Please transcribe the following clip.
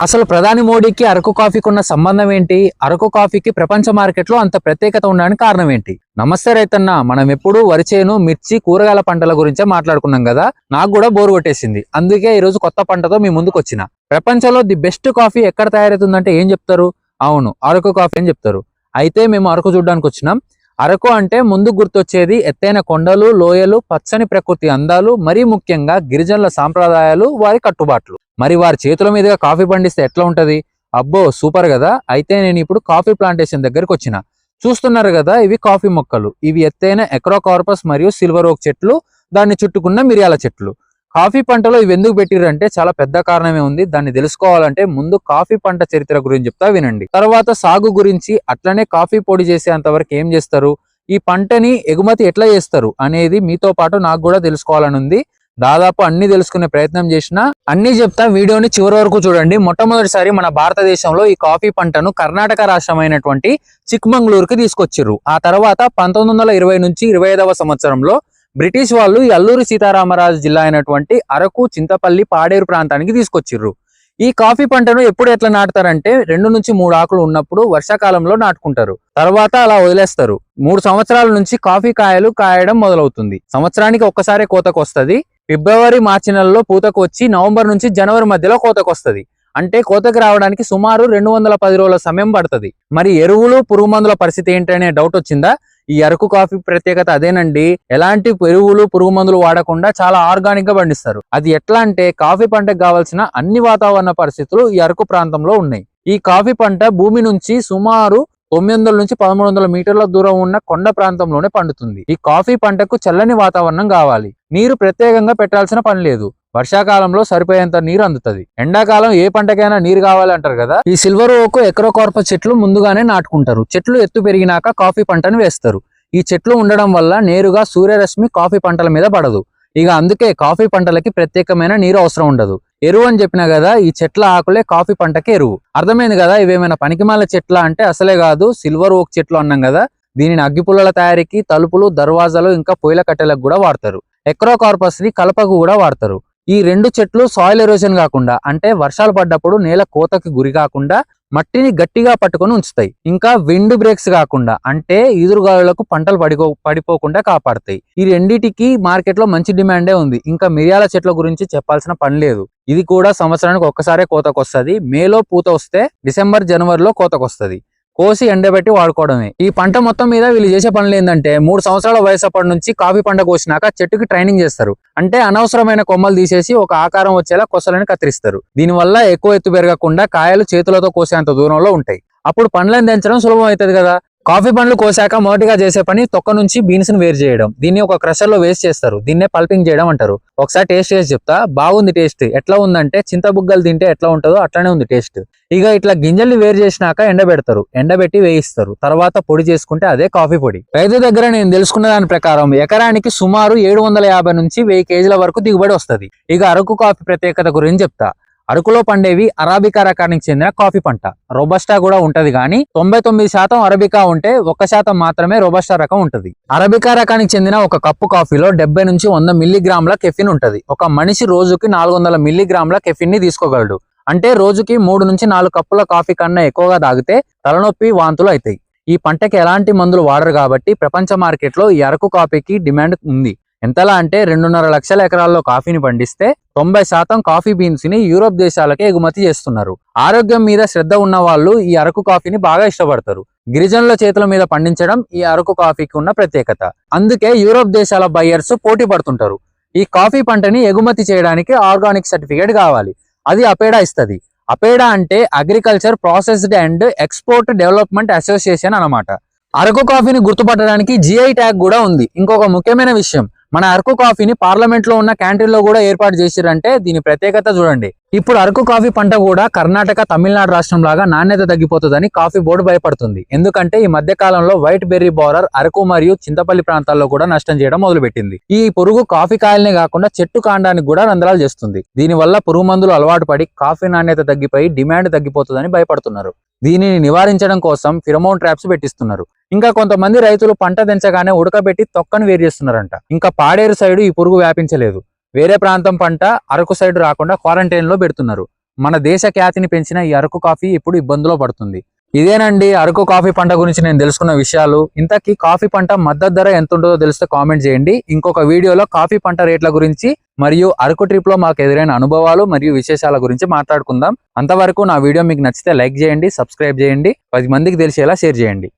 అసలు ప్రధాని మోడీకి అరకు కాఫీకి ఉన్న సంబంధం ఏంటి? అరకు కాఫీకి ప్రపంచ మార్కెట్లో అంత ప్రత్యేకత ఉండడానికి కారణం ఏంటి? నమస్తే రైతన్న మనం ఎప్పుడు వరిచేను మిర్చి కూరగాయల పంటల గురించే మాట్లాడుకున్నాం కదా? నాకు కూడా బోరు కొట్టేసింది. అందుకే ఈరోజు కొత్త పంటతో మీ ముందుకు వచ్చిన ప్రపంచంలో ది బెస్ట్ కాఫీ ఎక్కడ తయారవుతుందంటే ఏం చెప్తారు? అవును అరకు కాఫీ అని చెప్తారు. అయితే మేము అరకు చూడడానికి వచ్చినాం అరకు అంటే ముందు గుర్తొచ్చేది ఎత్తైన కొండలు లోయలు పచ్చని ప్రకృతి అందాలు మరీ ముఖ్యంగా గిరిజనుల సాంప్రదాయాలు వారి కట్టుబాట్లు. మరి వారి చేతుల మీదుగా కాఫీ పండిస్తే ఎట్లా ఉంటది? అబ్బో సూపర్ కదా! అయితే నేను ఇప్పుడు కాఫీ ప్లాంటేషన్ దగ్గరకు వచ్చిన. చూస్తున్నారు కదా ఇవి కాఫీ మొక్కలు. ఇవి ఎత్తైన ఎక్రోకార్పస్ మరియు సిల్వర్ ఓక్ చెట్లు దాన్ని చుట్టుకున్న మిరియాల చెట్లు. కాఫీ పంటలో ఇవి ఎందుకు పెట్టిరంటే చాలా పెద్ద కారణమే ఉంది. దాన్ని తెలుసుకోవాలంటే ముందు కాఫీ పంట చరిత్ర గురించి చెప్తా వినండి. తర్వాత సాగు గురించి అట్లనే కాఫీ పొడి చేసేంత వరకు ఏం చేస్తారు? ఈ పంటని ఎగుమతి ఎట్లా చేస్తారు? అనేది మీతో పాటు నాకు కూడా తెలుసుకోవాలని ఉంది. దాదాపు అన్ని తెలుసుకునే ప్రయత్నం చేసిన అన్ని చెప్తా వీడియోని చివరి వరకు చూడండి. మొట్టమొదటిసారి మన భారతదేశంలో ఈ కాఫీ పంటను కర్ణాటక రాష్ట్రమైనటువంటి చిక్మంగళూరుకి తీసుకొచ్చిర్రు. ఆ తర్వాత పంతొమ్మిది వందల ఇరవై నుంచి ఇరవై ఐదవ సంవత్సరంలో బ్రిటిష్ వాళ్ళు ఈ అల్లూరి సీతారామరాజు జిల్లా అయినటువంటి అరకు చింతపల్లి పాడేరు ప్రాంతానికి తీసుకొచ్చిర్రు. ఈ కాఫీ పంటను ఎప్పుడు ఎట్లా నాటుతారంటే రెండు నుంచి మూడు ఆకులు ఉన్నప్పుడు వర్షాకాలంలో నాటుకుంటారు. తర్వాత అలా వదిలేస్తారు. మూడు సంవత్సరాల నుంచి కాఫీ కాయలు కాయడం మొదలవుతుంది. సంవత్సరానికి ఒక్కసారే కోతకు వస్తది ఫిబ్రవరి మార్చి నెలలో పూతకు వచ్చి నవంబర్ నుంచి జనవరి మధ్యలో కోతకు వస్తది అంటే కోతకు రావడానికి సుమారు రెండు వందల పది రోజుల సమయం పడుతుంది. మరి ఎరువులు పురుగు మందుల పరిస్థితి ఏంటనే డౌట్ వచ్చిందా? ఈ అరకు కాఫీ ప్రత్యేకత అదేనండి. ఎలాంటి ఎరువులు పురుగు మందులు వాడకుండా చాలా ఆర్గానిక్గా పండిస్తారు. అది ఎట్లా అంటే కాఫీ పంటకు కావాల్సిన అన్ని వాతావరణ పరిస్థితులు ఈ అరకు ప్రాంతంలో ఉన్నాయి. ఈ కాఫీ పంట భూమి నుంచి సుమారు తొమ్మిది వందల నుంచి పదమూడు వందల మీటర్ల దూరం ఉన్న కొండ ప్రాంతంలోనే పండుతుంది. ఈ కాఫీ పంటకు చల్లని వాతావరణం కావాలి. నీరు ప్రత్యేకంగా పెట్టాల్సిన పని లేదు. వర్షాకాలంలో సరిపోయేంత నీరు అందుతుంది. ఎండాకాలం ఏ పంటకైనా నీరు కావాలంటారు కదా? ఈ సిల్వర్ ఓకు ఎక్రోకార్ప చెట్లు ముందుగానే నాటుకుంటారు. చెట్లు ఎత్తు పెరిగినాక కాఫీ పంటను వేస్తారు. ఈ చెట్లు ఉండడం వల్ల నేరుగా సూర్యరశ్మి కాఫీ పంటల మీద పడదు. ఇక అందుకే కాఫీ పంటలకి ప్రత్యేకమైన నీరు అవసరం ఉండదు. ఎరువు అని చెప్పినా కదా ఈ చెట్ల ఆకులే కాఫీ పంటకి ఎరువు. అర్థమైంది కదా? ఇవేమైనా పనికిమాల చెట్ల అంటే అసలే కాదు. సిల్వర్ ఓక్ చెట్లు అన్నాం కదా? దీనిని అగ్గిపుల్లల తయారీకి తలుపులు దర్వాజాలు ఇంకా పొయ్యిల కట్టెలకు కూడా వాడతారు. ఎక్రోకార్పస్ని కలపకు కూడా వాడతారు. ఈ రెండు చెట్లు సాయిల్ ఎరోజన్ కాకుండా అంటే వర్షాలు పడ్డప్పుడు నేల కోతకి గురి కాకుండా మట్టిని గట్టిగా పట్టుకొని ఉంచుతాయి. ఇంకా విండ్ బ్రేక్స్ కాకుండా అంటే ఈదురుగాలులకు పంటలు పడిపో పడిపోకుండా కాపాడతాయి. ఈ రెండిటికి మార్కెట్లో మంచి డిమాండే ఉంది. ఇంకా మిరియాల చెట్ల గురించి చెప్పాల్సిన పని లేదు. ఇది కూడా సంవత్సరానికి ఒక్కసారే కోతకు వస్తుంది మేలో పూత వస్తే డిసెంబర్ జనవరిలో కోతకు వస్తుంది కోసి ఎండబెట్టి వాడుకోవడమే. ఈ పంట మొత్తం మీద వీళ్ళు చేసే పనులు ఏంటంటే మూడు సంవత్సరాల వయసు అప్పటి నుంచి కాఫీ పంట కోసినాక చెట్టుకి ట్రైనింగ్ చేస్తారు. అంటే అనవసరమైన కొమ్మలు తీసేసి ఒక ఆకారం వచ్చేలా కొసలని కత్తిరిస్తారు. దీనివల్ల ఎక్కువ ఎత్తు పెరగకుండా కాయలు చేతులతో కోసేంత దూరంలో ఉంటాయి. అప్పుడు పండ్లను దించడం సులభం అవుతుంది కదా. కాఫీ పండ్లు కోసాక మొదటిగా చేసే పని తొక్క నుంచి బీన్స్ని వేరు చేయడం. దీన్ని ఒక క్రషర్లో వేస్ట్ చేస్తారు. దీన్నే పల్పింగ్ చేయడం అంటారు. ఒకసారి టేస్ట్ చేసి చెప్తా. బాగుంది టేస్ట్. ఎట్లా ఉందంటే చింతబుగ్గలు తింటే ఎట్లా ఉంటుందో అట్లానే ఉంది టేస్ట్. ఇక ఇట్లా గింజల్ని వేరు చేసినాక ఎండబెడతారు ఎండబెట్టి వేయిస్తారు. తర్వాత పొడి చేసుకుంటే అదే కాఫీ పొడి. రైతు దగ్గర నేను తెలుసుకున్న దాని ప్రకారం ఎకరానికి సుమారు ఏడు వందల యాభై నుంచి వెయ్యి కేజీల వరకు దిగుబడి వస్తది. ఇక అరకు కాఫీ ప్రత్యేకత గురించి చెప్తా. అరకులో పండేవి అరాబికా రకానికి చెందిన కాఫీ పంట. రోబస్టా కూడా ఉంటది కానీ తొంభై తొమ్మిది శాతం అరబికా ఉంటే ఒక్క శాతం మాత్రమే రోబస్టా రకం ఉంటది. అరబికా రకానికి చెందిన ఒక కప్పు కాఫీలో డెబ్బై నుంచి వంద మిల్లీగ్రాముల కెఫిన్ ఉంటది. ఒక మనిషి రోజుకి నాలుగు వందల మిల్లీగ్రాముల కెఫిన్ని తీసుకోగలడు. అంటే రోజుకి మూడు నుంచి నాలుగు కప్పుల కాఫీ కన్నా ఎక్కువగా తాగితే తలనొప్పి వాంతులు అవుతాయి ఈ పంటకి ఎలాంటి మందులు వాడరు కాబట్టి ప్రపంచ మార్కెట్లో ఈ అరకు కాఫీకి డిమాండ్ ఉంది. ఎంతలా అంటే రెండున్నర లక్షల ఎకరాల్లో కాఫీని పండిస్తే తొంభై శాతం కాఫీ బీన్స్ని యూరోప్ దేశాలకే ఎగుమతి చేస్తున్నారు. ఆరోగ్యం మీద శ్రద్ధ ఉన్న వాళ్ళు ఈ అరకు కాఫీని బాగా ఇష్టపడతారు. గిరిజనుల చేతుల మీద పండించడం ఈ అరకు కాఫీకి ఉన్న ప్రత్యేకత. అందుకే యూరోప్ దేశాల బయ్యర్స్ పోటీ పడుతుంటారు. ఈ కాఫీ పంటని ఎగుమతి చేయడానికి ఆర్గానిక్ సర్టిఫికేట్ కావాలి. అది అపేడా ఇస్తుంది. అపేడా అంటే agriculture processed and export development association అనమాట అరకు కాఫీని గుర్తుపట్టడానికి జిఐ ట్యాగ్ కూడా ఉంది. ఇంకొక ముఖ్యమైన విషయం మన అరకు కాఫీని పార్లమెంట్లో ఉన్న క్యాంటీన్లో కూడా ఏర్పాటు చేసిరంటే దీని ప్రత్యేకత చూడండి. ఇప్పుడు అరకు కాఫీ పంట కూడా కర్ణాటక తమిళనాడు రాష్ట్రం లాగా నాణ్యత తగ్గిపోతుందని కాఫీ బోర్డు భయపడుతుంది. ఎందుకంటే ఈ మధ్య కాలంలో వైట్ బెర్రీ బోరర్ అరకు మరియు చింతపల్లి ప్రాంతాల్లో కూడా నష్టం చేయడం మొదలుపెట్టింది. ఈ పురుగు కాఫీ కాయలనే కాకుండా చెట్టు కాండానికి కూడా రంధ్రాలు చేస్తుంది. దీనివల్ల పురుగు మందులు అలవాటు పడి కాఫీ నాణ్యత తగ్గిపోయి డిమాండ్ తగ్గిపోతుందని భయపడుతున్నారు. దీనిని నివారించడం కోసం ఫిరమోన్ ట్రాప్స్ పెట్టిస్తున్నారు. ఇంకా కొంతమంది రైతులు పంట దించగానే ఉడకబెట్టి తొక్కను వేరు చేస్తున్నారంట. ఇంకా పాడేరు సైడు ఈ పురుగు వ్యాపించలేదు. వేరే ప్రాంతం పంట అరకు సైడ్ రాకుండా క్వారంటైన్లో పెడుతున్నారు. మన దేశ ఖ్యాతిని పెంచిన ఈ అరకు కాఫీ ఇప్పుడు ఇబ్బందులో పడుతుంది. ఇదేనండి అరకు కాఫీ పంట గురించి నేను తెలుసుకున్న విషయాలు. ఇంతకీ కాఫీ పంట మద్దతు ధర ఎంత ఉంటుందో తెలిస్తే కామెంట్ చేయండి. ఇంకొక వీడియోలో కాఫీ పంట రేట్ల గురించి మరియు అరకు ట్రిప్లో మాకు ఎదురైన అనుభవాలు మరియు విశేషాల గురించి మాట్లాడుకుందాం. అంతవరకు నా వీడియో మీకు నచ్చితే లైక్ చేయండి సబ్స్క్రైబ్ చేయండి పది మందికి తెలిసేలా షేర్ చేయండి.